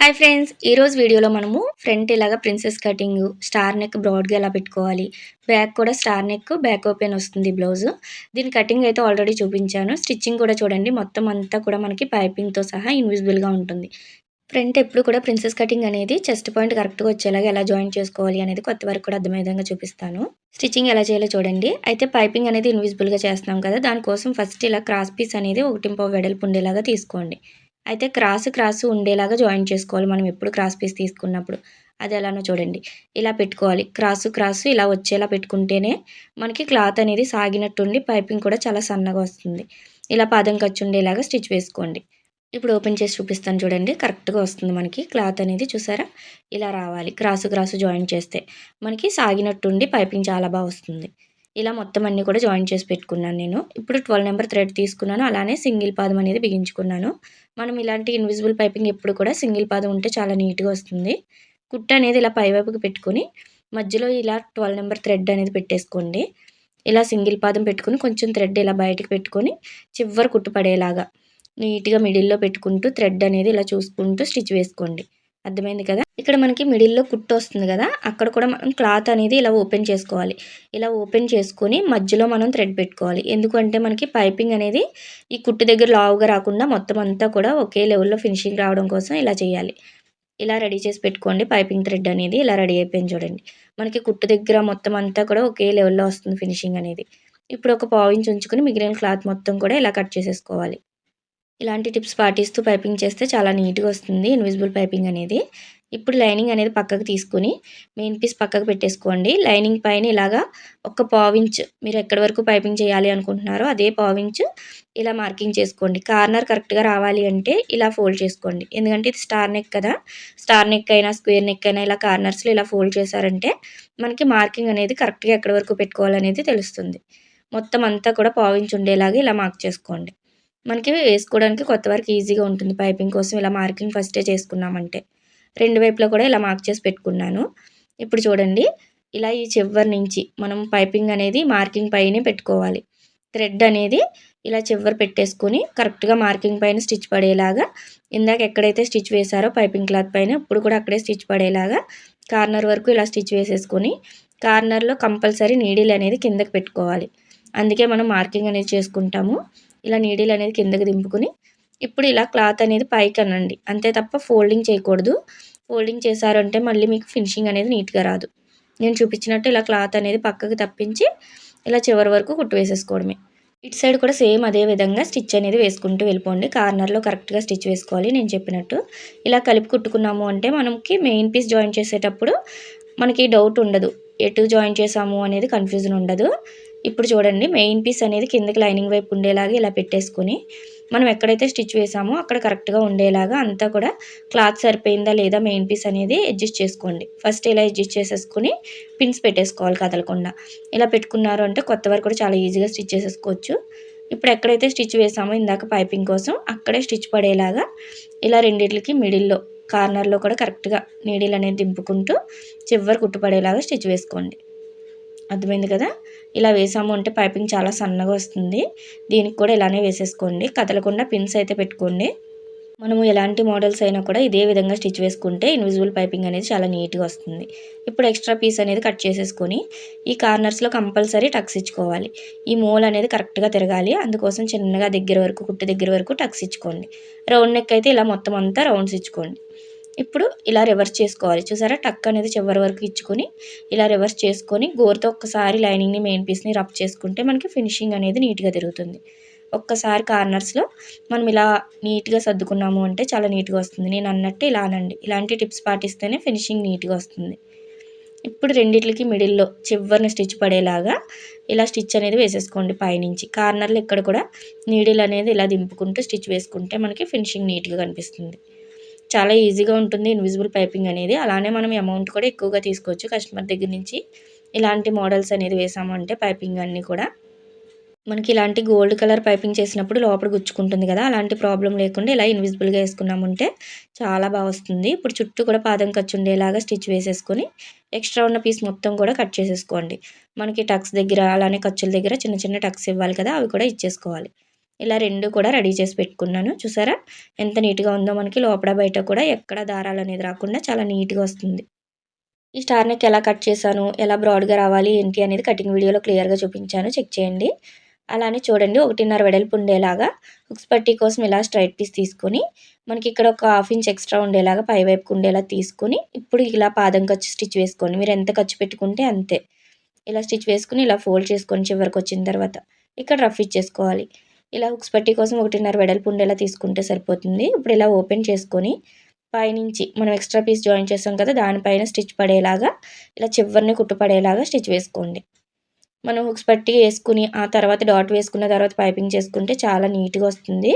Hi friends ఈరోజు వీడియోలో మనము ఫ్రంట్ ఇలాగా ప్రిన్సెస్ కటింగ్ స్టార్ నెక్ బ్రాడ్గా ఎలా పెట్టుకోవాలి? బ్యాక్ కూడా స్టార్ నెక్ బ్యాక్ ఓపెన్ వస్తుంది బ్లౌజ్ దీని కటింగ్ అయితే ఆల్రెడీ చూపించాను. స్టిచ్చింగ్ కూడా చూడండి మొత్తం అంతా కూడా మనకి పైపింగ్తో సహా ఇన్విజిబుల్గా ఉంటుంది. ఫ్రంట్ ఎప్పుడు కూడా ప్రిన్సెస్ కటింగ్ అనేది చెస్ట్ పాయింట్ కరెక్ట్గా వచ్చేలాగా ఎలా జాయిన్ చేసుకోవాలి అనేది కొత్త వరకు కూడా అర్థమయ్యే విధంగా చూపిస్తాను. స్టిచ్చింగ్ ఎలా చేయాలో చూడండి. అయితే పైపింగ్ అనేది ఇన్విజిబుల్గా చేస్తున్నాం కదా దానికోసం ఫస్ట్ ఇలా క్రాస్ పీస్ అనేది ఒకటింపో వెడల్పు ఉండేలాగా తీసుకోండి. అయితే క్రాస్ క్రాస్ ఉండేలాగా జాయిన్ చేసుకోవాలి. మనం ఎప్పుడు క్రాస్ పీస్ తీసుకున్నప్పుడు అది ఎలానో చూడండి. ఇలా పెట్టుకోవాలి. క్రాసు క్రాసు ఇలా వచ్చేలా పెట్టుకుంటేనే మనకి క్లాత్ అనేది సాగినట్టుండి పైపింగ్ కూడా చాలా సన్నగా వస్తుంది. ఇలా పాదం ఖర్చు ఉండేలాగా స్టిచ్ వేసుకోండి. ఇప్పుడు ఓపెన్ చేసి చూపిస్తాను చూడండి. కరెక్ట్గా వస్తుంది మనకి క్లాత్ అనేది చూసారా? ఇలా రావాలి. క్రాసు క్రాసు జాయిన్ చేస్తే మనకి సాగినట్టుండి పైపింగ్ చాలా బాగా వస్తుంది. ఇలా మొత్తం అన్నీ కూడా జాయిన్ చేసి పెట్టుకున్నాను నేను. ఇప్పుడు ట్వెల్వ్ నెంబర్ థ్రెడ్ తీసుకున్నాను. అలానే సింగిల్ పాదం అనేది బిగించుకున్నాను. మనం ఇలాంటి ఇన్విజిబుల్ పైపింగ్ ఎప్పుడు కూడా సింగిల్ పాదం ఉంటే చాలా నీట్గా వస్తుంది. కుట్ట అనేది ఇలా పైవైపుకి పెట్టుకుని మధ్యలో ఇలా ట్వెల్వ్ నెంబర్ థ్రెడ్ అనేది పెట్టేసుకోండి. ఇలా సింగిల్ పాదం పెట్టుకుని కొంచెం థ్రెడ్ ఇలా బయటకు పెట్టుకొని చివరి కుట్టు పడేలాగా నీట్గా మిడిల్లో పెట్టుకుంటూ థ్రెడ్ అనేది ఇలా చూసుకుంటూ స్టిచ్ వేసుకోండి. అర్థమైంది కదా? ఇక్కడ మనకి మిడిల్లో కుట్టు వస్తుంది కదా? అక్కడ కూడా మనం క్లాత్ అనేది ఇలా ఓపెన్ చేసుకోవాలి. ఇలా ఓపెన్ చేసుకొని మధ్యలో మనం థ్రెడ్ పెట్టుకోవాలి. ఎందుకంటే మనకి పైపింగ్ అనేది ఈ కుట్టు దగ్గర లావుగా రాకుండా మొత్తం అంతా కూడా ఒకే లెవెల్లో ఫినిషింగ్ రావడం కోసం ఇలా చేయాలి. ఇలా రెడీ చేసి పెట్టుకోండి. పైపింగ్ థ్రెడ్ అనేది ఇలా రెడీ అయిపోయింది చూడండి. మనకి కుట్టు దగ్గర మొత్తం అంతా కూడా ఒకే లెవెల్లో వస్తుంది ఫినిషింగ్ అనేది. ఇప్పుడు ఒక పావు ఇంచ్ ఉంచుకొని మిగిలిన క్లాత్ మొత్తం కూడా ఇలా కట్ చేసేసుకోవాలి. ఇలాంటి టిప్స్ పాటిస్తూ పైపింగ్ చేస్తే చాలా నీట్గా వస్తుంది ఇన్విజిబుల్ పైపింగ్ అనేది. ఇప్పుడు లైనింగ్ అనేది పక్కకు తీసుకుని మెయిన్ పీస్ పక్కకు పెట్టేసుకోండి. లైనింగ్ పైన ఇలాగా ఒక పావించ్ మీరు ఎక్కడి వరకు పైపింగ్ చేయాలి అనుకుంటున్నారో అదే పావించ్ ఇలా మార్కింగ్ చేసుకోండి. కార్నర్ కరెక్ట్గా రావాలి అంటే ఇలా ఫోల్డ్ చేసుకోండి. ఎందుకంటే ఇది స్టార్ నెక్ కదా. స్టార్ నెక్ అయినా స్క్వేర్ నెక్ అయినా ఇలా కార్నర్స్లో ఇలా ఫోల్డ్ చేశారంటే మనకి మార్కింగ్ అనేది కరెక్ట్గా ఎక్కడి వరకు పెట్టుకోవాలనేది తెలుస్తుంది. మొత్తం అంతా కూడా పావించ్ ఉండేలాగా ఇలా మార్క్ చేసుకోండి. మనకి వేసుకోవడానికి కొత్త వరకు ఈజీగా ఉంటుంది. పైపింగ్ కోసం ఇలా మార్కింగ్ ఫస్టే చేసుకున్నామంటే. రెండు వైపులో కూడా ఇలా మార్క్ చేసి పెట్టుకున్నాను. ఇప్పుడు చూడండి. ఇలా ఈ చివరి నుంచి మనం పైపింగ్ అనేది మార్కింగ్ పైనే పెట్టుకోవాలి. థ్రెడ్ అనేది ఇలా చివరి పెట్టేసుకొని కరెక్ట్గా మార్కింగ్ పైన స్టిచ్ పడేలాగా ఇందాక ఎక్కడైతే స్టిచ్ వేశారో పైపింగ్ క్లాత్ పైన ఇప్పుడు కూడా అక్కడే స్టిచ్ పడేలాగా కార్నర్ వరకు ఇలా స్టిచ్ వేసేసుకొని కార్నర్లో కంపల్సరీ నీడిల్ అనేది కిందకి పెట్టుకోవాలి. అందుకే మనం మార్కింగ్ అనేది చేసుకుంటాము. ఇలా నీడిల్ అనేది కిందకి దింపుకుని ఇప్పుడు ఇలా క్లాత్ అనేది పైకి అనండి. అంతే తప్ప ఫోల్డింగ్ చేయకూడదు. ఫోల్డింగ్ చేశారంటే మళ్ళీ మీకు ఫినిషింగ్ అనేది నీట్గా రాదు. నేను చూపించినట్టు ఇలా క్లాత్ అనేది పక్కకి తప్పించి ఇలా చివరి వరకు కుట్టు వేసేసుకోవడమే. ఇటు సైడ్ కూడా సేమ్ అదే విధంగా స్టిచ్ అనేది వేసుకుంటూ వెళ్ళిపోండి. కార్నర్లో కరెక్ట్గా స్టిచ్ వేసుకోవాలి నేను చెప్పినట్టు. ఇలా కలిపి కుట్టుకున్నాము అంటే మనకి మెయిన్ పీస్ జాయిన్ చేసేటప్పుడు మనకి డౌట్ ఉండదు. ఎటు జాయిన్ చేసాము అనేది కన్ఫ్యూజన్ ఉండదు. ఇప్పుడు చూడండి మెయిన్ పీస్ అనేది కిందకి లైనింగ్ వైపు ఉండేలాగా ఇలా పెట్టేసుకొని మనం ఎక్కడైతే స్టిచ్ వేసామో అక్కడ కరెక్ట్గా ఉండేలాగా అంతా కూడా క్లాత్ సరిపోయిందా లేదా మెయిన్ పీస్ అనేది అడ్జస్ట్ చేసుకోండి. ఫస్ట్ ఇలా అడ్జస్ట్ చేసేసుకుని పిన్స్ పెట్టేసుకోవాలి కదలకుండా. ఇలా పెట్టుకున్నారు అంటే కొత్త వరకు కూడా చాలా ఈజీగా స్టిచ్ చేసేసుకోవచ్చు. ఇప్పుడు ఎక్కడైతే స్టిచ్ వేసామో ఇందాక పైపింగ్ కోసం అక్కడే స్టిచ్ పడేలాగా ఇలా రెండింటికి మిడిల్లో కార్నర్లో కూడా కరెక్ట్గా నీడిల్ అనేది దింపుకుంటూ చివరి కుట్టుపడేలాగా స్టిచ్ వేసుకోండి. అర్థమైంది కదా? ఇలా వేసాము అంటే పైపింగ్ చాలా సన్నగా వస్తుంది. దీనికి కూడా ఇలానే వేసేసుకోండి. కదలకుండా పిన్స్ అయితే పెట్టుకోండి. మనము ఎలాంటి మోడల్స్ అయినా కూడా ఇదే విధంగా స్టిచ్ వేసుకుంటే ఇన్విజిబుల్ పైపింగ్ అనేది చాలా నీట్గా వస్తుంది. ఇప్పుడు ఎక్స్ట్రా పీస్ అనేది కట్ చేసేసుకొని ఈ కార్నర్స్లో కంపల్సరీ టక్స్ ఇచ్చుకోవాలి. ఈ మోల్ అనేది కరెక్ట్గా తిరగాలి. అందుకోసం చిన్నగా దగ్గర వరకు కుట్టు దగ్గర వరకు టక్స్ ఇచ్చుకోండి. రౌండ్ నెక్ అయితే ఇలా మొత్తం అంతా రౌండ్స్ ఇచ్చుకోండి. ఇప్పుడు ఇలా రివర్స్ చేసుకోవాలి. చూసారా? టక్ అనేది చివరి వరకు ఇచ్చుకొని ఇలా రివర్స్ చేసుకొని గోరుతో ఒక్కసారి లైనింగ్ని మెయిన్ పీస్ని రబ్ చేసుకుంటే మనకి ఫినిషింగ్ అనేది నీట్గా తిరుగుతుంది. ఒక్కసారి కార్నర్స్లో మనం ఇలా నీట్గా సర్దుకున్నాము అంటే చాలా నీట్గా వస్తుంది. నేను అన్నట్టు ఇలా అనండి ఇలాంటి టిప్స్ పాటిస్తేనే ఫినిషింగ్ నీట్గా వస్తుంది. ఇప్పుడు రెండిట్లకి మిడిల్లో చివరిని స్టిచ్ పడేలాగా ఇలా స్టిచ్ అనేది వేసేసుకోండి పైనుంచి. కార్నర్లో ఇక్కడ కూడా నీడిల్ అనేది ఇలా దింపుకుంటూ స్టిచ్ వేసుకుంటే మనకి ఫినిషింగ్ నీట్గా కనిపిస్తుంది. చాలా ఈజీగా ఉంటుంది ఇన్విజిబుల్ పైపింగ్ అనేది. అలానే మనం అమౌంట్ కూడా ఎక్కువగా తీసుకోవచ్చు కస్టమర్ దగ్గర నుంచి. ఇలాంటి మోడల్స్ అనేది వేసాము అంటే పైపింగ్ అన్నీ కూడా. మనకి ఇలాంటి గోల్డ్ కలర్ పైపింగ్ చేసినప్పుడు లోపల గుచ్చుకుంటుంది కదా అలాంటి ప్రాబ్లం లేకుండా ఇలా ఇన్విజిబుల్గా వేసుకున్నామంటే చాలా బాగా వస్తుంది. ఇప్పుడు చుట్టూ కూడా పాదం ఖర్చు ఉండేలాగా స్టిచ్ వేసేసుకొని ఎక్స్ట్రా ఉన్న పీస్ మొత్తం కూడా కట్ చేసేసుకోండి. మనకి టక్స్ దగ్గర అలానే ఖర్చుల దగ్గర చిన్న చిన్న టక్స్ ఇవ్వాలి కదా అవి కూడా ఇచ్చేసుకోవాలి. ఇలా రెండు కూడా రెడీ చేసి పెట్టుకున్నాను. చూసారా? ఎంత నీట్గా ఉందో మనకి. లోపల బయట కూడా ఎక్కడ దారాలు అనేది రాకుండా చాలా నీట్గా వస్తుంది. ఈ స్టార్ నెక్ ఎలా కట్ చేశాను? ఎలా బ్రాడ్గా రావాలి? ఏంటి అనేది కటింగ్ వీడియోలో క్లియర్గా చూపించాను. చెక్ చేయండి. అలానే చూడండి ఒకటిన్నర వెడల్పు ఉండేలాగా హుక్స్ పట్టీ కోసం ఇలా స్ట్రైట్ పీస్ తీసుకొని మనకి ఇక్కడ ఒక హాఫ్ ఇంచ్ ఎక్స్ట్రా ఉండేలాగా పైవైపుకు ఉండేలా తీసుకొని ఇప్పుడు ఇలా పాదం ఖర్చు స్టిచ్ వేసుకోండి. మీరు ఎంత ఖర్చు పెట్టుకుంటే అంతే. ఇలా స్టిచ్ వేసుకుని ఇలా ఫోల్డ్ చేసుకొని చివరికి వచ్చిన తర్వాత ఇక్కడ రఫ్ ఇచ్చేసుకోవాలి. ఇలా హుక్స్ పట్టి కోసం ఒకటిన్నర వెడల్పు ఉండేలా తీసుకుంటే సరిపోతుంది. ఇప్పుడు ఇలా ఓపెన్ చేసుకొని పైనుంచి మనం ఎక్స్ట్రా పీస్ జాయిన్ చేస్తాం కదా దానిపైన స్టిచ్ పడేలాగా ఇలా చివరిని కుట్టుపడేలాగా స్టిచ్ వేసుకోండి. మనం హుక్స్ పట్టి వేసుకుని ఆ తర్వాత డాట్ వేసుకున్న తర్వాత పైపింగ్ చేసుకుంటే చాలా నీట్గా వస్తుంది.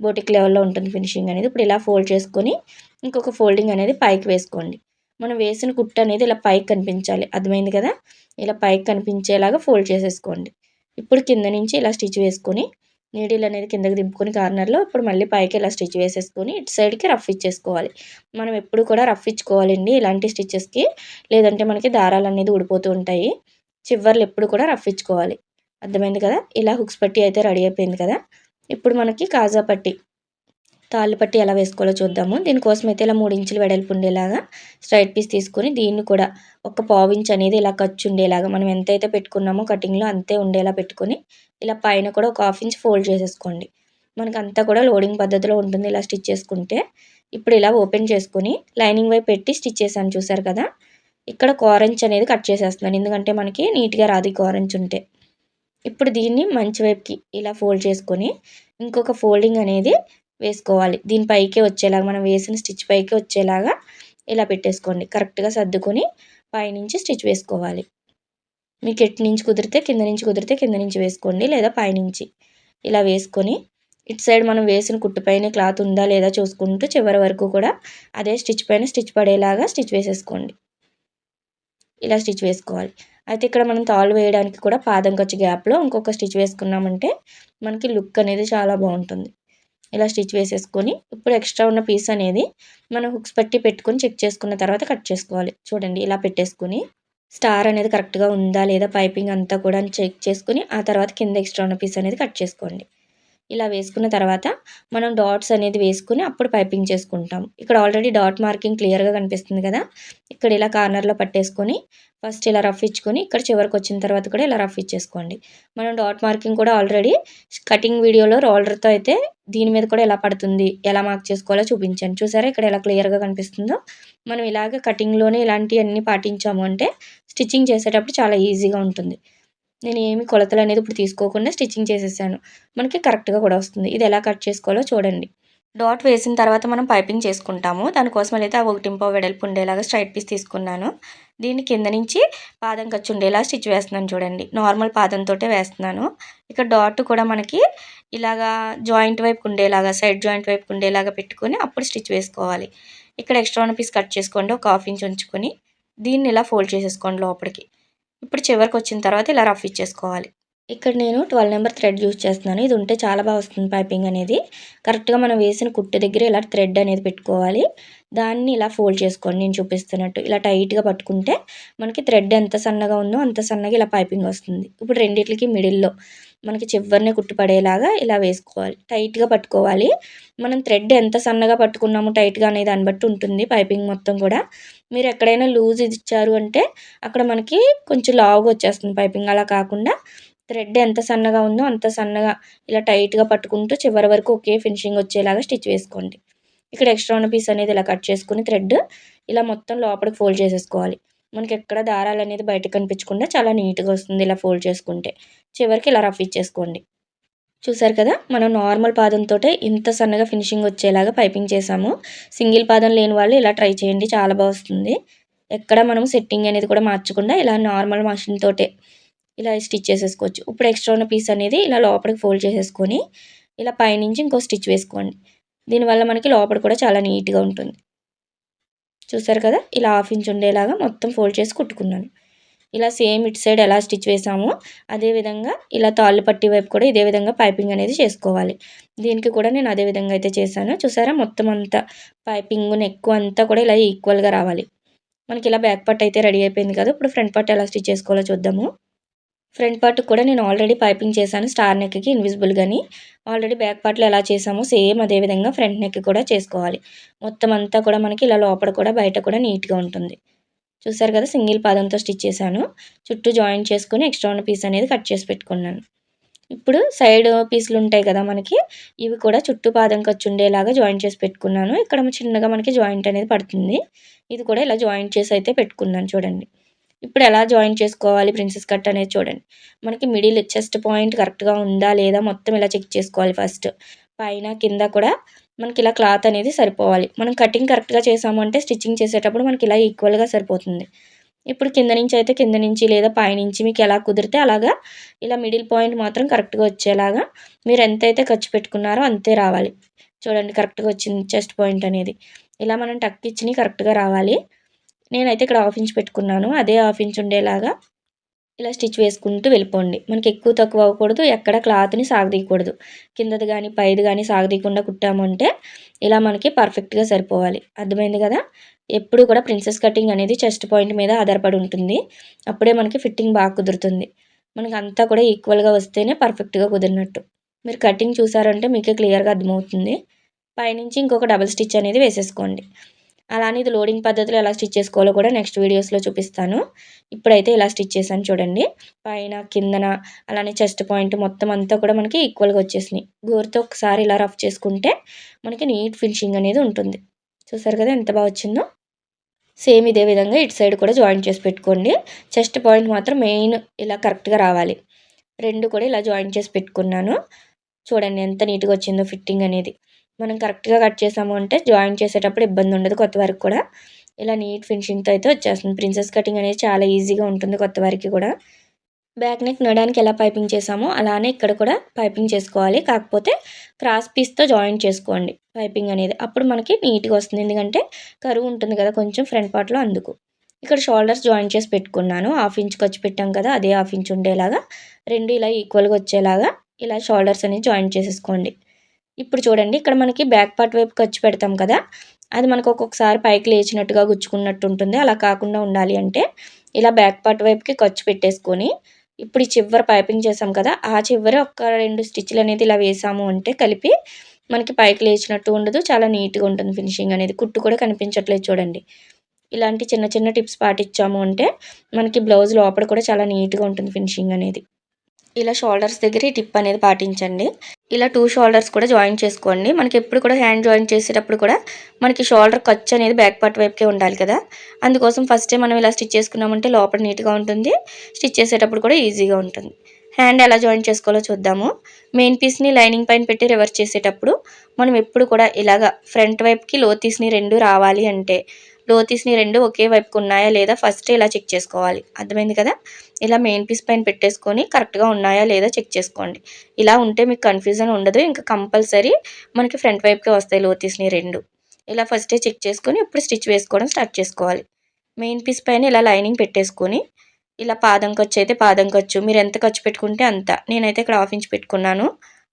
బోటిక్ లెవెల్లో ఉంటుంది ఫినిషింగ్ అనేది. ఇప్పుడు ఇలా ఫోల్డ్ చేసుకొని ఇంకొక ఫోల్డింగ్ అనేది పైకి వేసుకోండి. మనం వేసిన కుట్టు అనేది ఇలా పైకి కనిపించాలి. అర్థమైంది కదా? ఇలా పైకి కనిపించేలాగా ఫోల్డ్ చేసేసుకోండి. ఇప్పుడు కింద నుంచి ఇలా స్టిచ్ వేసుకొని నీడిల్ అనేది కిందకి దింపుకొని కార్నర్లో ఇప్పుడు మళ్ళీ పైకి ఇలా స్టిచ్ వేసేసుకొని ఇటు సైడ్కి రఫ్ ఇచ్చేసుకోవాలి. మనం ఎప్పుడు కూడా రఫ్ ఇచ్చుకోవాలండి ఇలాంటి స్టిచ్చెస్కి. లేదంటే మనకి దారాలు అనేది ఊడిపోతూ ఉంటాయి. చివర్లు ఎప్పుడు కూడా రఫ్ ఇచ్చుకోవాలి. అర్థమైంది కదా? ఇలా హుక్స్ పట్టి అయితే రెడీ అయిపోయింది కదా? ఇప్పుడు మనకి కాజా పట్టి. తాళ్ళు పట్టి ఎలా వేసుకోవాలో చూద్దాము. దీనికోసం అయితే ఇలా మూడు ఇంచులు వెడల్పు ఉండేలాగా స్ట్రైట్ పీస్ తీసుకొని దీన్ని కూడా ఒక పావు ఇంచ్ అనేది ఇలా ఖర్చు ఉండేలాగా మనం ఎంతైతే పెట్టుకున్నామో కటింగ్లో అంతే ఉండేలా పెట్టుకొని ఇలా పైన కూడా ఒక హాఫ్ ఇంచ్ ఫోల్డ్ చేసేసుకోండి. మనకు అంతా కూడా లోడింగ్ పద్ధతిలో ఉంటుంది ఇలా స్టిచ్ చేసుకుంటే. ఇప్పుడు ఇలా ఓపెన్ చేసుకొని లైనింగ్ వైపు పెట్టి స్టిచ్ చేశాను చూసారు కదా? ఇక్కడ కోరంచ్ అనేది కట్ చేసేస్తున్నాను. ఎందుకంటే మనకి నీట్గా రాదు కోరంచ్ ఉంటే. ఇప్పుడు దీన్ని మంచి వైపుకి ఇలా ఫోల్డ్ చేసుకొని ఇంకొక ఫోల్డింగ్ అనేది వేసుకోవాలి. దీనిపైకే వచ్చేలాగా మనం వేసిన స్టిచ్ పైకి వచ్చేలాగా ఇలా పెట్టేసుకోండి. కరెక్ట్గా సర్దుకొని పైనుంచి స్టిచ్ వేసుకోవాలి. మీకు ఎటు నుంచి కుదిరితే కింద నుంచి కుదిరితే కింద నుంచి వేసుకోండి లేదా పైనుంచి ఇలా వేసుకొని ఇటు సైడ్ మనం వేసిన కుట్టుపైన క్లాత్ ఉందా లేదా చూసుకుంటూ చివరి వరకు కూడా అదే స్టిచ్ పైన స్టిచ్ పడేలాగా స్టిచ్ వేసేసుకోండి. ఇలా స్టిచ్ వేసుకోవాలి. అయితే ఇక్కడ మనం తాళ్ళు వేయడానికి కూడా పాదం ఖర్చు గ్యాప్లో ఇంకొక స్టిచ్ వేసుకున్నామంటే మనకి లుక్ అనేది చాలా బాగుంటుంది. ఇలా స్టిచ్ వేసేసుకొని ఇప్పుడు ఎక్స్ట్రా ఉన్న పీస్ అనేది మనం హుక్స్ పట్టి పెట్టుకొని చెక్ చేసుకున్న తర్వాత కట్ చేసుకోవాలి. చూడండి ఇలా పెట్టేసుకొని స్టార్ అనేది కరెక్ట్గా ఉందా లేదా పైపింగ్ అంతా కూడా చెక్ చేసుకుని ఆ తర్వాత కింద ఎక్స్ట్రా ఉన్న పీస్ అనేది కట్ చేసుకోండి. ఇలా వేసుకున్న తర్వాత మనం డాట్స్ అనేది వేసుకుని అప్పుడు పైపింగ్ చేసుకుంటాం. ఇక్కడ ఆల్రెడీ డాట్ మార్కింగ్ క్లియర్గా కనిపిస్తుంది కదా? ఇక్కడ ఇలా కార్నర్లో పట్టేసుకొని ఫస్ట్ ఇలా రఫ్ ఇచ్చుకొని ఇక్కడ చివరికి వచ్చిన తర్వాత కూడా ఇలా రఫ్ ఇచ్చేసుకోండి. మనం డాట్ మార్కింగ్ కూడా ఆల్రెడీ కటింగ్ వీడియోలో రోలర్తో అయితే దీని మీద కూడా ఎలా పడుతుంది ఎలా మార్క్ చేసుకోవాలో చూపించాను చూసారా? ఇక్కడ ఎలా క్లియర్గా కనిపిస్తుందో? మనం ఇలాగ కటింగ్లోనే ఇలాంటివన్నీ పాటించాము అంటే స్టిచ్చింగ్ చేసేటప్పుడు చాలా ఈజీగా ఉంటుంది. నేను ఏమి కొలతలు అనేది ఇప్పుడు తీసుకోకుండా స్టిచ్చింగ్ చేసేసాను. మనకి కరెక్ట్గా కూడా వస్తుంది. ఇది ఎలా కట్ చేసుకోవాలో చూడండి. డాట్ వేసిన తర్వాత మనం పైపింగ్ చేసుకుంటాము. దానికోసం అయితే ఆ ఒకటింపో వెడల్పు ఉండేలాగా స్ట్రైట్ పీస్ తీసుకున్నాను. దీని కింద నుంచి పాదం ఖర్చు ఉండేలా స్టిచ్ వేస్తున్నాను చూడండి. నార్మల్ పాదంతో వేస్తున్నాను. ఇక్కడ డాట్ కూడా మనకి ఇలాగా జాయింట్ వైపు ఉండేలాగా సైడ్ జాయింట్ వైపు ఉండేలాగా పెట్టుకొని అప్పుడు స్టిచ్ వేసుకోవాలి. ఇక్కడ ఎక్స్ట్రా ఉన్న పీస్ కట్ చేసుకోండి. ఒక హాఫ్ ఇంచ్ ఉంచుకొని దీన్ని ఇలా ఫోల్డ్ చేసేసుకోండి లోపలికి. ఇప్పుడు చివరికి వచ్చిన తర్వాత ఇలా రఫ్ ఇచ్చేసుకోవాలి. ఇక్కడ నేను ట్వెల్వ్ నెంబర్ థ్రెడ్ యూజ్ చేస్తున్నాను. ఇది ఉంటే చాలా బాగా వస్తుంది పైపింగ్ అనేది. కరెక్ట్గా మనం వేసిన కుట్టు దగ్గర ఇలా థ్రెడ్ అనేది పెట్టుకోవాలి. దాన్ని ఇలా ఫోల్డ్ చేసుకోండి. నేను చూపిస్తున్నట్టు. ఇలా టైట్గా పట్టుకుంటే మనకి థ్రెడ్ ఎంత సన్నగా ఉందో అంత సన్నగా ఇలా పైపింగ్ వస్తుంది. ఇప్పుడు రెండిట్లకి మిడిల్లో మనకి చివరినే కుట్టుపడేలాగా ఇలా వేసుకోవాలి. టైట్గా పట్టుకోవాలి. మనం థ్రెడ్ ఎంత సన్నగా పట్టుకున్నాము టైట్గా అనేది దాన్ని బట్టి ఉంటుంది పైపింగ్ మొత్తం కూడా. మీరు ఎక్కడైనా లూజ్ ఇచ్చారు అంటే అక్కడ మనకి కొంచెం లావుగా వచ్చేస్తుంది పైపింగ్. అలా కాకుండా థ్రెడ్ ఎంత సన్నగా ఉందో అంత సన్నగా ఇలా టైట్గా పట్టుకుంటూ చివరి వరకు ఒకే ఫినిషింగ్ వచ్చేలాగా స్టిచ్ వేసుకోండి. ఇక్కడ ఎక్స్ట్రా ఉన్న పీస్ అనేది ఇలా కట్ చేసుకుని థ్రెడ్ ఇలా మొత్తం లోపలికి ఫోల్డ్ చేసేసుకోవాలి. మనకి ఎక్కడ దారాలు అనేది బయటకు కనిపించకుండా చాలా నీట్గా వస్తుంది ఇలా ఫోల్డ్ చేసుకుంటే. చివరికి ఇలా రఫ్ ఇచ్చేసుకోండి. చూసారు కదా మనం నార్మల్ పాదంతో ఇంత సన్నగా ఫినిషింగ్ వచ్చేలాగా పైపింగ్ చేసాము. సింగిల్ పాదం లేని వాళ్ళు ఇలా ట్రై చేయండి చాలా బాగా వస్తుంది. ఎక్కడ మనం సెట్టింగ్ అనేది కూడా మార్చకుండా ఇలా నార్మల్ మషిన్తోటే ఇలా స్టిచ్ చేసేసుకోవచ్చు. ఇప్పుడు ఎక్స్ట్రా ఉన్న పీస్ అనేది ఇలా లోపలికి ఫోల్డ్ చేసేసుకొని ఇలా పైనుంచి ఇంకో స్టిచ్ వేసుకోండి. దీనివల్ల మనకి లోపల కూడా చాలా నీట్గా ఉంటుంది. చూసారు కదా? ఇలా హాఫ్ ఇంచ్ ఉండేలాగా మొత్తం ఫోల్డ్ చేసి కుట్టుకున్నాను. ఇలా సేమ్ ఇటు సైడ్ ఎలా స్టిచ్ వేసామో అదేవిధంగా ఇలా తాళ్ళు పట్టి వైపు కూడా ఇదే విధంగా పైపింగ్ అనేది చేసుకోవాలి. దీనికి కూడా నేను అదే విధంగా అయితే చేశాను. చూసారా? మొత్తం అంతా పైపింగ్ నెక్ అంతా కూడా ఇలా ఈక్వల్గా రావాలి. మనకి ఇలా బ్యాక్ పట్ అయితే రెడీ అయిపోయింది కదా? ఇప్పుడు ఫ్రంట్ పట్ ఎలా స్టిచ్ చేసుకోవాలో చూద్దాము. ఫ్రంట్ పార్ట్ కూడా నేను ఆల్రెడీ పైపింగ్ చేశాను స్టార్ నెక్కి ఇన్విజిబుల్ కానీ ఆల్రెడీ బ్యాక్ పార్ట్లో ఎలా చేసామో సేమ్ అదే విధంగా ఫ్రంట్ నెక్ కూడా చేసుకోవాలి. మొత్తం అంతా కూడా మనకి ఇలా లోపల కూడా బయట కూడా నీట్గా ఉంటుంది. చూసారు కదా సింగిల్ పాదంతో స్టిచ్ చేశాను. చుట్టూ జాయిన్ చేసుకుని ఎక్స్ట్రా ఉన్న పీస్ అనేది కట్ చేసి పెట్టుకున్నాను. ఇప్పుడు సైడ్ పీసులు ఉంటాయి కదా మనకి ఇవి కూడా చుట్టూ పాదం ఖర్చు ఉండేలాగా జాయింట్ చేసి పెట్టుకున్నాను. ఇక్కడ చిన్నగా మనకి జాయింట్ అనేది పడుతుంది. ఇది కూడా ఇలా జాయింట్ చేసి అయితే పెట్టుకున్నాను చూడండి. ఇప్పుడు ఎలా జాయిన్ చేసుకోవాలి ప్రిన్సెస్ కట్ అనేది చూడండి. మనకి మిడిల్ చెస్ట్ పాయింట్ కరెక్ట్గా ఉందా లేదా మొత్తం ఇలా చెక్ చేసుకోవాలి ఫస్ట్. పైన కింద కూడా మనకి ఇలా క్లాత్ అనేది సరిపోవాలి. మనం కటింగ్ కరెక్ట్గా చేసాము అంటే స్టిచ్చింగ్ చేసేటప్పుడు మనకి ఇలా ఈక్వల్గా సరిపోతుంది. ఇప్పుడు కింద నుంచి అయితే కింద నుంచి లేదా పైనుంచి మీకు ఎలా కుదిరితే అలాగా ఇలా మిడిల్ పాయింట్ మాత్రం కరెక్ట్గా వచ్చేలాగా మీరు ఎంతైతే ఖర్చు పెట్టుకున్నారో అంతే రావాలి. చూడండి కరెక్ట్గా వచ్చింది చెస్ట్ పాయింట్ అనేది. ఇలా మనం టక్ ఇచ్చినవి కరెక్ట్గా రావాలి. నేనైతే ఇక్కడ హాఫ్ ఇంచ్ పెట్టుకున్నాను. అదే హాఫ్ ఇంచ్ ఉండేలాగా ఇలా స్టిచ్ వేసుకుంటూ వెళ్ళిపోండి. మనకి ఎక్కువ తక్కువ అవ్వకూడదు. ఎక్కడ క్లాత్ని సాగదీయకూడదు. కిందది కానీ పైది కానీ సాగదీయకుండా కుట్టామంటే ఇలా మనకి పర్ఫెక్ట్గా సరిపోవాలి. అర్థమైంది కదా? ఎప్పుడు కూడా ప్రిన్సెస్ కటింగ్ అనేది చెస్ట్ పాయింట్ మీద ఆధారపడి ఉంటుంది. అప్పుడే మనకి ఫిట్టింగ్ బాగా కుదురుతుంది. మనకి అంతా కూడా ఈక్వల్గా వస్తేనే పర్ఫెక్ట్గా కుదిరినట్టు. మీరు కటింగ్ చూసారంటే మీకే క్లియర్గా అర్థమవుతుంది. పైనుంచి ఇంకొక డబల్ స్టిచ్ అనేది వేసేసుకోండి. అలానే ఇది లోడింగ్ పద్ధతిలో ఎలా స్టిచ్ చేసుకోవాలో కూడా నెక్స్ట్ వీడియోస్లో చూపిస్తాను. ఇప్పుడైతే ఇలా స్టిచ్ చేశాను చూడండి. పైన కిందన అలానే చెస్ట్ పాయింట్ మొత్తం అంతా కూడా మనకి ఈక్వల్గా వచ్చేసినాయి. గోరుతో ఒకసారి ఇలా రఫ్ చేసుకుంటే మనకి నీట్ ఫినిషింగ్ అనేది ఉంటుంది. చూసారు కదా ఎంత బాగా వచ్చిందో? సేమ్ ఇదే విధంగా ఇటు సైడ్ కూడా జాయిన్ చేసి పెట్టుకోండి. చెస్ట్ పాయింట్ మాత్రం మెయిన్ ఇలా కరెక్ట్గా రావాలి. రెండు కూడా ఇలా జాయిన్ చేసి పెట్టుకున్నాను. చూడండి ఎంత నీట్గా వచ్చిందో ఫిట్టింగ్ అనేది. మనం కరెక్ట్గా కట్ చేసాము అంటే జాయిన్ చేసేటప్పుడు ఇబ్బంది ఉండదు కొత్త వరకు కూడా. ఇలా నీట్ ఫినిషింగ్తో అయితే వచ్చేస్తుంది. ప్రిన్సెస్ కటింగ్ అనేది చాలా ఈజీగా ఉంటుంది కొత్త వారికి కూడా. బ్యాక్ నెక్ నడడానికి ఎలా పైపింగ్ చేసామో అలానే ఇక్కడ కూడా పైపింగ్ చేసుకోవాలి. కాకపోతే క్రాస్ పీస్తో జాయిన్ చేసుకోండి పైపింగ్ అనేది. అప్పుడు మనకి నీట్గా వస్తుంది. ఎందుకంటే కరువు ఉంటుంది కదా కొంచెం ఫ్రంట్ పార్ట్లో అందుకు. ఇక్కడ షోల్డర్స్ జాయిన్ చేసి పెట్టుకున్నాను. హాఫ్ ఇంచ్కి వచ్చి పెట్టాం కదా అదే హాఫ్ ఇంచ్ ఉండేలాగా. రెండు ఇలా ఈక్వల్గా వచ్చేలాగా ఇలా షోల్డర్స్ అనేది జాయిన్ చేసేసుకోండి. ఇప్పుడు చూడండి ఇక్కడ మనకి బ్యాక్ పార్ట్ వైపు ఖర్చు పెడతాం కదా. అది మనకు ఒక్కొక్కసారి పైకి లేచినట్టుగా గుచ్చుకున్నట్టు ఉంటుంది. అలా కాకుండా ఉండాలి అంటే ఇలా బ్యాక్ పార్ట్ వైపుకి ఖర్చు పెట్టేసుకొని ఇప్పుడు ఈ చివరి పైపింగ్ చేసాం కదా ఆ చివరి ఒక రెండు స్టిచ్లు అనేది ఇలా వేసాము అంటే కలిపి మనకి పైకి లేచినట్టు ఉండదు. చాలా నీట్గా ఉంటుంది ఫినిషింగ్ అనేది. కుట్టు కూడా కనిపించట్లేదు చూడండి. ఇలాంటి చిన్న చిన్న టిప్స్ పాటించాము అంటే మనకి బ్లౌజ్ లోపల కూడా చాలా నీట్గా ఉంటుంది ఫినిషింగ్ అనేది. ఇలా షోల్డర్స్ దగ్గర ఈ టిప్ అనేది పాటించండి. ఇలా టూ షోల్డర్స్ కూడా జాయిన్ చేసుకోండి. మనకి ఎప్పుడు కూడా హ్యాండ్ జాయిన్ చేసేటప్పుడు కూడా మనకి షోల్డర్ ఖర్చు అనేది బ్యాక్ పార్ట్ వైపుకే ఉండాలి కదా. అందుకోసం ఫస్టే మనం ఇలా స్టిచ్ చేసుకున్నామంటే లోపల నీట్గా ఉంటుంది. స్టిచ్ చేసేటప్పుడు కూడా ఈజీగా ఉంటుంది. హ్యాండ్ ఎలా జాయిన్ చేసుకోవాలో చూద్దాము. మెయిన్ పీస్ని లైనింగ్ పైన పెట్టి రివర్స్ చేసేటప్పుడు మనం ఎప్పుడు కూడా ఇలాగా ఫ్రంట్ వైపుకి లోతీస్ని రెండు రావాలి అంటే లోతీస్ని రెండు ఒకే వైపుకు ఉన్నాయా లేదా ఫస్ట్ ఇలా చెక్ చేసుకోవాలి. అర్థమైంది కదా? ఇలా మెయిన్ పీస్ పైన పెట్టేసుకొని కరెక్ట్గా ఉన్నాయా లేదా చెక్ చేసుకోండి. ఇలా ఉంటే మీకు కన్ఫ్యూజన్ ఉండదు ఇంకా కంపల్సరీ మనకి ఫ్రంట్ వైపుకే వస్తాయి లోతీస్ని రెండు. ఇలా ఫస్టే చెక్ చేసుకొని ఇప్పుడు స్టిచ్ వేసుకోవడం స్టార్ట్ చేసుకోవాలి. మెయిన్ పీస్ పైన ఇలా లైనింగ్ పెట్టేసుకొని ఇలా పాదం ఖర్చు అయితే పాదం ఖర్చు మీరు ఎంత ఖర్చు పెట్టుకుంటే అంత. నేనైతే ఇక్కడ హాఫ్ ఇంచ్ పెట్టుకున్నాను.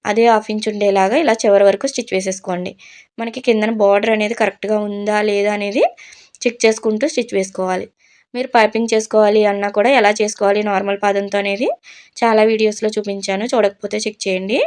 అదే హాఫ్ ఇంచ్ ఉండేలాగా ఇలా చివరి వరకు స్టిచ్ వేసేసుకోండి. మనకి కిందన బార్డర్ అనేది కరెక్ట్గా ఉందా లేదా అనేది చెక్ చేసుకుంటూ స్టిచ్ వేసుకోవాలి. మీరు పైపింగ్ చేసుకోవాలి అన్నా కూడా ఎలా చేసుకోవాలి నార్మల్ పాదంతో అనేది చాలా వీడియోస్లో చూపించాను. చూడకపోతే చెక్ చేయండి.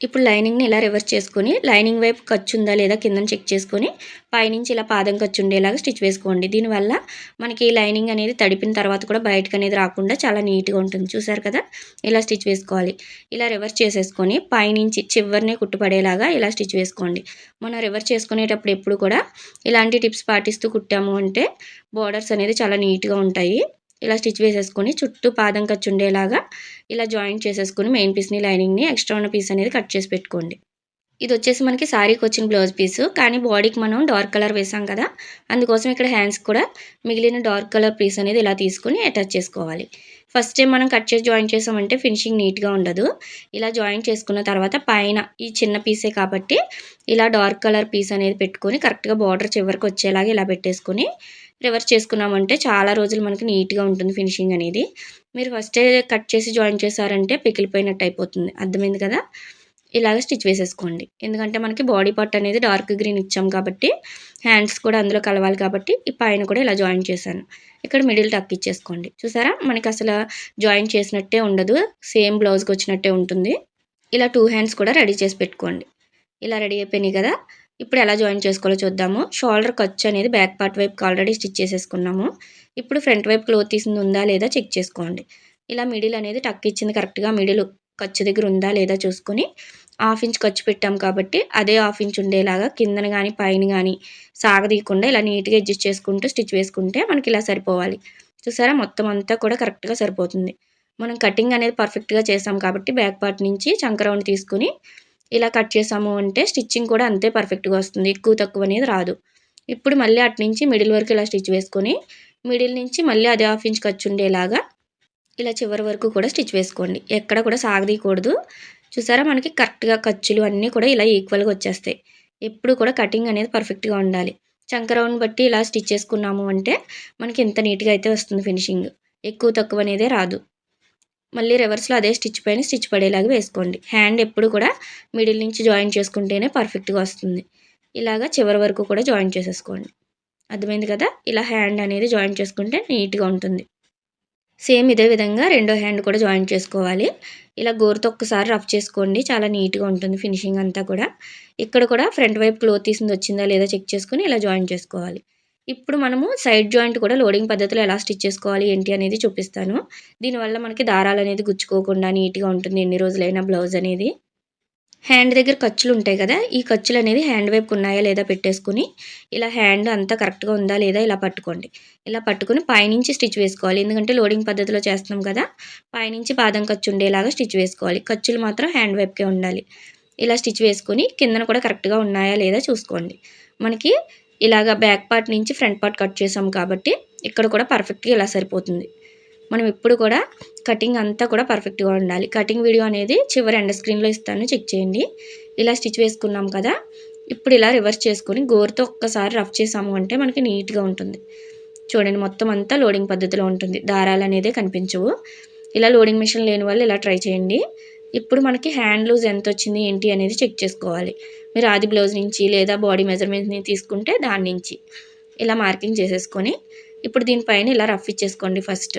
ఇప్పుడు లైనింగ్ని ఇలా రివర్స్ చేసుకొని లైనింగ్ వైపు ఖర్చు ఉందా లేదా కింద చెక్ చేసుకొని పైనుంచి ఇలా పాదం ఖర్చు ఉండేలాగా స్టిచ్ వేసుకోండి. దీనివల్ల మనకి లైనింగ్ అనేది తడిపిన తర్వాత కూడా బయటకు అనేది రాకుండా చాలా నీట్గా ఉంటుంది. చూసారు కదా? ఇలా స్టిచ్ వేసుకోవాలి. ఇలా రివర్స్ చేసేసుకొని పైనుంచి చివరినే కుట్టుపడేలాగా ఇలా స్టిచ్ వేసుకోండి. మనం రివర్స్ చేసుకునేటప్పుడు ఎప్పుడు కూడా ఇలాంటి టిప్స్ పాటిస్తూ కుట్టాము అంటే బోర్డర్స్ అనేది చాలా నీట్గా ఉంటాయి. ఇలా స్టిచ్ వేసేసుకొని చుట్టూ పాదం ఖర్చు ఉండేలాగా ఇలా జాయింట్ చేసేసుకొని మెయిన్ పీస్ని లైనింగ్ని ఎక్స్ట్రా ఉన్న పీస్ అనేది కట్ చేసి పెట్టుకోండి. ఇది వచ్చేసి మనకి శారీకి వచ్చిన బ్లౌజ్ పీస్. కానీ బాడీకి మనం డార్క్ కలర్ వేసాం కదా అందుకోసం ఇక్కడ హ్యాండ్స్ కూడా మిగిలిన డార్క్ కలర్ పీస్ అనేది ఇలా తీసుకొని అటాచ్ చేసుకోవాలి. ఫస్ట్ టైం మనం కట్ చేసి జాయిన్ చేసామంటే ఫినిషింగ్ నీట్గా ఉండదు. ఇలా జాయిన్ చేసుకున్న తర్వాత పైన ఈ చిన్న పీసే కాబట్టి ఇలా డార్క్ కలర్ పీస్ అనేది పెట్టుకొని కరెక్ట్గా బార్డర్ చివరికి వచ్చేలాగా ఇలా పెట్టేసుకొని రివర్స్ చేసుకున్నామంటే చాలా రోజులు మనకి నీట్గా ఉంటుంది ఫినిషింగ్ అనేది. మీరు ఫస్టే కట్ చేసి జాయిన్ చేశారంటే పికిలిపోయినట్టు అయిపోతుంది. అర్థమైంది కదా? ఇలాగ స్టిచ్ వేసేసుకోండి. ఎందుకంటే మనకి బాడీ పార్ట్ అనేది డార్క్ గ్రీన్ ఇచ్చాం కాబట్టి హ్యాండ్స్ కూడా అందులో కలవాలి కాబట్టి ఈ పైన కూడా ఇలా జాయిన్ చేశాను. ఇక్కడ మిడిల్ టక్ ఇచ్చేసుకోండి. చూసారా? మనకి అసలు జాయిన్ చేసినట్టే ఉండదు. సేమ్ బ్లౌజ్కి వచ్చినట్టే ఉంటుంది. ఇలా టూ హ్యాండ్స్ కూడా రెడీ చేసి పెట్టుకోండి. ఇలా రెడీ అయిపోయినాయి కదా? ఇప్పుడు ఎలా జాయిన్ చేసుకోవాలో చూద్దాము. షోల్డర్ ఖర్చు అనేది బ్యాక్ పార్ట్ వైపుకి ఆల్రెడీ స్టిచ్ చేసేసుకున్నాము. ఇప్పుడు ఫ్రంట్ వైపు క్లోత్ తీసింది ఉందా లేదా చెక్ చేసుకోండి. ఇలా మిడిల్ అనేది టక్ ఇచ్చింది కరెక్ట్గా మిడిల్ ఖర్చు దగ్గర ఉందా లేదా చూసుకొని హాఫ్ ఇంచ్ ఖర్చు పెట్టాం కాబట్టి అదే హాఫ్ ఇంచ్ ఉండేలాగా కిందన కానీ పైన కానీ సాగదీయకుండా ఇలా నీట్గా అడ్జస్ట్ చేసుకుంటూ స్టిచ్ వేసుకుంటే మనకి ఇలా సరిపోవాలి. చూసారా? మొత్తం అంతా కూడా కరెక్ట్గా సరిపోతుంది. మనం కటింగ్ అనేది పర్ఫెక్ట్గా చేసాం కాబట్టి బ్యాక్ పార్ట్ నుంచి చంకరౌండ్ తీసుకుని ఇలా కట్ చేసాము అంటే స్టిచ్చింగ్ కూడా అంతే పర్ఫెక్ట్గా వస్తుంది. ఎక్కువ తక్కువ అనేది రాదు. ఇప్పుడు మళ్ళీ అటు నుంచి మిడిల్ వరకు ఇలా స్టిచ్ వేసుకొని మిడిల్ నుంచి మళ్ళీ అదే హాఫ్ ఇంచ్ ఖర్చు ఉండేలాగా ఇలా చివరి వరకు కూడా స్టిచ్ వేసుకోండి. ఎక్కడ కూడా సాగదీయకూడదు. చూసారా మనకి కరెక్ట్గా ఖర్చులు అన్నీ కూడా ఇలా ఈక్వల్గా వచ్చేస్తాయి. ఎప్పుడు కూడా కటింగ్ అనేది పర్ఫెక్ట్గా ఉండాలి. చంకరౌండ్ బట్టి ఇలా స్టిచ్ చేసుకున్నాము అంటే మనకి ఎంత నీట్గా అయితే వస్తుంది ఫినిషింగ్ ఎక్కువ తక్కువ అనేదే రాదు. మళ్ళీ రివర్స్లో అదే స్టిచ్ పైన స్టిచ్ పడేలాగా వేసుకోండి. హ్యాండ్ ఎప్పుడు కూడా మిడిల్ నుంచి జాయిన్ చేసుకుంటేనే పర్ఫెక్ట్గా వస్తుంది. ఇలాగా చివరి వరకు కూడా జాయిన్ చేసేసుకోండి. అర్థమైంది కదా? ఇలా హ్యాండ్ అనేది జాయిన్ చేసుకుంటే నీట్గా ఉంటుంది. సేమ్ ఇదే విధంగా రెండో హ్యాండ్ కూడా జాయిన్ చేసుకోవాలి. ఇలా గోరుతో ఒక్కసారి రఫ్ చేసుకోండి. చాలా నీట్గా ఉంటుంది ఫినిషింగ్ అంతా కూడా. ఇక్కడ కూడా ఫ్రంట్ వైపు క్లోత్ తీసింది వచ్చిందా లేదా చెక్ చేసుకుని ఇలా జాయిన్ చేసుకోవాలి. ఇప్పుడు మనము సైడ్ జాయింట్ కూడా లోడింగ్ పద్ధతిలో ఎలా స్టిచ్ చేసుకోవాలి ఏంటి అనేది చూపిస్తాను. దీనివల్ల మనకి దారాలు అనేది గుచ్చుకోకుండా నీట్గా ఉంటుంది ఎన్ని రోజులైనా బ్లౌజ్ అనేది. హ్యాండ్ దగ్గర ఖర్చులు ఉంటాయి కదా ఈ ఖర్చులు అనేది హ్యాండ్ వైపుకు ఉన్నాయా లేదా పెట్టేసుకుని ఇలా హ్యాండ్ అంతా కరెక్ట్గా ఉందా లేదా ఇలా పట్టుకోండి. ఇలా పట్టుకుని పైనుంచి స్టిచ్ వేసుకోవాలి. ఎందుకంటే లోడింగ్ పద్ధతిలో చేస్తున్నాం కదా పైనుంచి పాదం ఖర్చు ఉండేలాగా స్టిచ్ వేసుకోవాలి. ఖర్చులు మాత్రం హ్యాండ్ వైపుకే ఉండాలి. ఇలా స్టిచ్ వేసుకుని కిందన కూడా కరెక్ట్గా ఉన్నాయా లేదా చూసుకోండి. మనకి ఇలాగ బ్యాక్ పార్ట్ నుంచి ఫ్రంట్ పార్ట్ కట్ చేసాం కాబట్టి ఇక్కడ కూడా పర్ఫెక్ట్గా ఇలా సరిపోతుంది. మనం ఎప్పుడు కూడా కటింగ్ అంతా కూడా పర్ఫెక్ట్గా ఉండాలి. కటింగ్ వీడియో అనేది చివరి ఎండ్ స్క్రీన్లో ఇస్తాను. చెక్ చేయండి. ఇలా స్టిచ్ వేసుకున్నాం కదా. ఇప్పుడు ఇలా రివర్స్ చేసుకొని గోరుతో ఒక్కసారి రఫ్ చేసాము అంటే మనకి నీట్గా ఉంటుంది. చూడండి మొత్తం అంతా లోడింగ్ పద్ధతిలో ఉంటుంది. దారాలు అనేది కనిపించవు. ఇలా లోడింగ్ మిషన్ లేని వాళ్ళు ఇలా ట్రై చేయండి. ఇప్పుడు మనకి హ్యాండ్ లూజ్ ఎంత వచ్చింది ఏంటి అనేది చెక్ చేసుకోవాలి. మీరు ఆది బ్లౌజ్ నుంచి లేదా బాడీ మెజర్మెంట్ని తీసుకుంటే దాని నుంచి. ఇలా మార్కింగ్ చేసేసుకొని ఇప్పుడు దీనిపైన ఇలా రఫ్ ఇచ్చేసుకోండి ఫస్ట్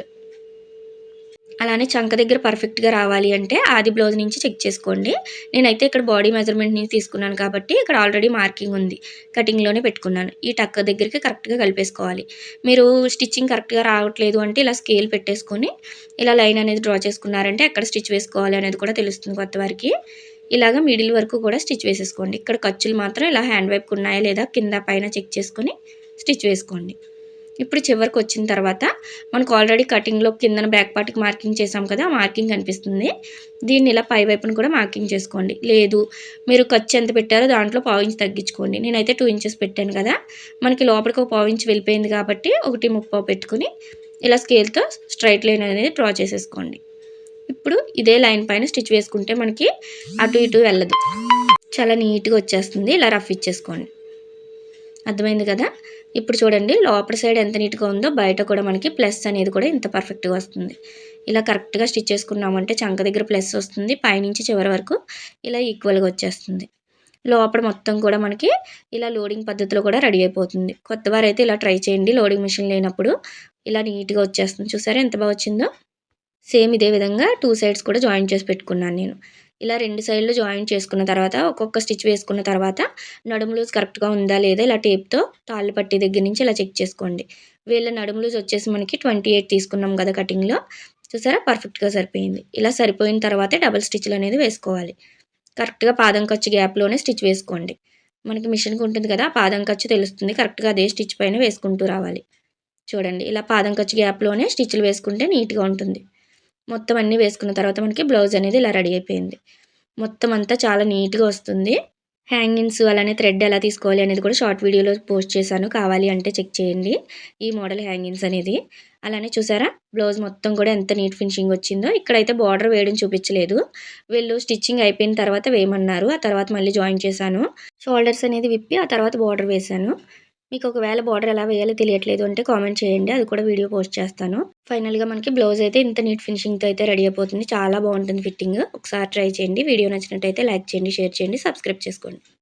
అలానే చంక దగ్గర పర్ఫెక్ట్గా రావాలి అంటే ఆది బ్లౌజ్ నుంచి చెక్ చేసుకోండి. నేనైతే ఇక్కడ బాడీ మెజర్మెంట్ నుంచి తీసుకున్నాను కాబట్టి ఇక్కడ ఆల్రెడీ మార్కింగ్ ఉంది. కటింగ్లోనే పెట్టుకున్నాను. ఈ టక్క దగ్గరికి కరెక్ట్గా కలిపేసుకోవాలి. మీరు స్టిచ్చింగ్ కరెక్ట్గా రావట్లేదు అంటే ఇలా స్కేల్ పెట్టేసుకొని ఇలా లైన్ అనేది డ్రా చేసుకున్నారంటే ఎక్కడ స్టిచ్ వేసుకోవాలి అనేది కూడా తెలుస్తుంది కొత్త వారికి. ఇలాగ మిడిల్ వరకు కూడా స్టిచ్ వేసేసుకోండి. ఇక్కడ ఖర్చులు మాత్రం ఇలా హ్యాండ్ వైపుకి ఉన్నాయా లేదా కింద పైన చెక్ చేసుకొని స్టిచ్ వేసుకోండి. ఇప్పుడు చివరికి వచ్చిన తర్వాత మనకు ఆల్రెడీ కటింగ్లో కిందన బ్యాక్ పార్ట్కి మార్కింగ్ చేసాం కదా మార్కింగ్ కనిపిస్తుంది. దీన్ని ఇలా పై వైపున కూడా మార్కింగ్ చేసుకోండి. లేదు మీరు ఖర్చు ఎంత పెట్టారో దాంట్లో పావు ఇంచ్ తగ్గించుకోండి. నేనైతే టూ ఇంచెస్ పెట్టాను కదా మనకి లోపలికి ఒక పావు ఇంచ్ వెళ్ళిపోయింది కాబట్టి ఒకటి ముప్పావు పెట్టుకుని ఇలా స్కేల్తో స్ట్రైట్ లైన్ అనేది డ్రా చేసేసుకోండి. ఇప్పుడు ఇదే లైన్ పైన స్టిచ్ వేసుకుంటే మనకి అటు ఇటు వెళ్ళదు. చాలా నీట్గా వచ్చేస్తుంది. ఇలా రఫ్ ఇచ్చేసుకోండి. అర్థమైంది కదా? ఇప్పుడు చూడండి లోపల సైడ్ ఎంత నీట్గా ఉందో బయట కూడా మనకి ప్లస్ అనేది కూడా ఇంత పర్ఫెక్ట్గా వస్తుంది. ఇలా కరెక్ట్గా స్టిచ్ చేసుకున్నామంటే చంక దగ్గర ప్లస్ వస్తుంది పైనుంచి చివరి వరకు ఇలా ఈక్వల్గా వచ్చేస్తుంది. లోపల మొత్తం కూడా మనకి ఇలా లోడింగ్ పద్ధతిలో కూడా రెడీ అయిపోతుంది. కొత్త వారైతే ఇలా ట్రై చేయండి లోడింగ్ మిషన్ లేనప్పుడు ఇలా నీట్గా వచ్చేస్తుంది. చూసారా ఎంత బాగా వచ్చిందో? సేమ్ ఇదే విధంగా టూ సైడ్స్ కూడా జాయిన్ చేసి పెట్టుకున్నాను నేను. ఇలా రెండు సైడ్లు జాయిన్ చేసుకున్న తర్వాత ఒక్కొక్క స్టిచ్ వేసుకున్న తర్వాత నడుము లూజ్ కరెక్ట్గా ఉందా లేదా ఇలా టేప్తో తాళ్ళు పట్టి దగ్గర నుంచి ఇలా చెక్ చేసుకోండి. వీళ్ళ నడుము లూజ్ వచ్చేసి మనకి ట్వంటీ ఎయిట్ తీసుకున్నాం కదా కటింగ్లో. చూసారా? పర్ఫెక్ట్గా సరిపోయింది. ఇలా సరిపోయిన తర్వాతే డబల్ స్టిచ్లు అనేది వేసుకోవాలి. కరెక్ట్గా పాదం ఖర్చు గ్యాప్లోనే స్టిచ్ వేసుకోండి. మనకి మిషన్కి ఉంటుంది కదా పాదం ఖర్చు తెలుస్తుంది. కరెక్ట్గా అదే స్టిచ్ పైన వేసుకుంటూ రావాలి. చూడండి ఇలా పాదం ఖర్చు గ్యాప్లోనే స్టిచ్లు వేసుకుంటే నీట్గా ఉంటుంది. మొత్తం అన్నీ వేసుకున్న తర్వాత మనకి బ్లౌజ్ అనేది ఇలా రెడీ అయిపోయింది. మొత్తం అంతా చాలా నీట్గా వస్తుంది. హ్యాంగింగ్స్ అలానే థ్రెడ్ ఎలా తీసుకోవాలి అనేది కూడా షార్ట్ వీడియోలో పోస్ట్ చేశాను. కావాలి అంటే చెక్ చేయండి. ఈ మోడల్ హ్యాంగింగ్స్ అనేది. అలానే చూసారా? బ్లౌజ్ మొత్తం కూడా ఎంత నీట్ ఫినిషింగ్ వచ్చిందో. ఇక్కడైతే బార్డర్ వేయడం చూపించలేదు. వీళ్ళు స్టిచ్చింగ్ అయిపోయిన తర్వాత వేయమన్నారు. ఆ తర్వాత మళ్ళీ జాయిన్ చేశాను. షోల్డర్స్ అనేది విప్పి ఆ తర్వాత బార్డర్ వేశాను. మీకు ఒకవేళ బార్డర్ ఎలా వేయాలో తెలియట్లేదు అంటే కామెంట్ చేయండి. అది కూడా వీడియో పోస్ట్ చేస్తాను. ఫైనల్గా మనకి బ్లౌజ్ అయితే ఇంత నీట్ ఫినిషింగ్తో అయితే రెడీ అయిపోతుంది. చాలా బాగుంటుంది ఫిట్టింగ్ ఒకసారి ట్రై చేయండి. వీడియో నచ్చినట్టయితే లైక్ చేయండి షేర్ చేయండి సబ్స్క్రైబ్ చేసుకోండి.